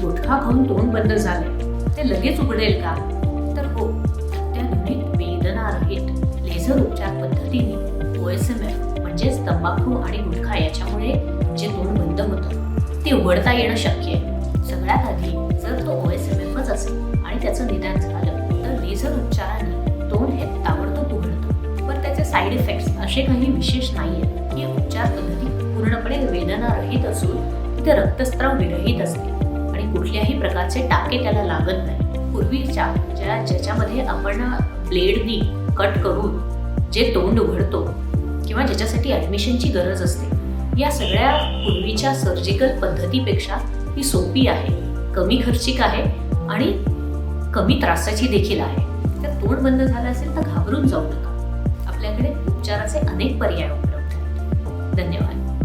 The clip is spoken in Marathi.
गुटखा खाऊन तोंड बंद झालं ते लगेच उघडेल का? तर हो त्या गोष्टीत वेदना आहेत लेझर उपचार पद्धतीने ओएसएमएफ म्हणजेच तंबाखू आणि गुटखा याच्यामुळे जे तोंड बंद होतं ते उघडता येणं शक्य आहे. सगळ्यात आधी जर तो ओएसएमएफच असेल आणि त्याचं निदान झालं तर लेझर उपचाराने तोंड हे ताबडतोब उघडतं. पण त्याचे साईड इफेक्ट्स असे काही विशेष नाही आहेत ही उपचार पद्धती पूर्णपणे वेदनारहित असून ते रक्तस्त्राव विरहित असते. प्रकारचे टाके त्याला लागत नाही. पूर्वीच्या ज्या ज्याच्यामध्ये आपण ब्लेडनी कट करून जे तोंड उघडतो किंवा ज्याच्यासाठी ॲडमिशनची गरज असते या सगळ्या पूर्वीच्या सर्जिकल पद्धतीपेक्षा ही सोपी आहे कमी खर्चिक आहे आणि कमी त्रासाची देखील आहे. तर तोंड बंद झालं असेल तर घाबरून जाऊ नका. आपल्याकडे उपचाराचे अनेक पर्याय उपलब्ध आहेत. धन्यवाद.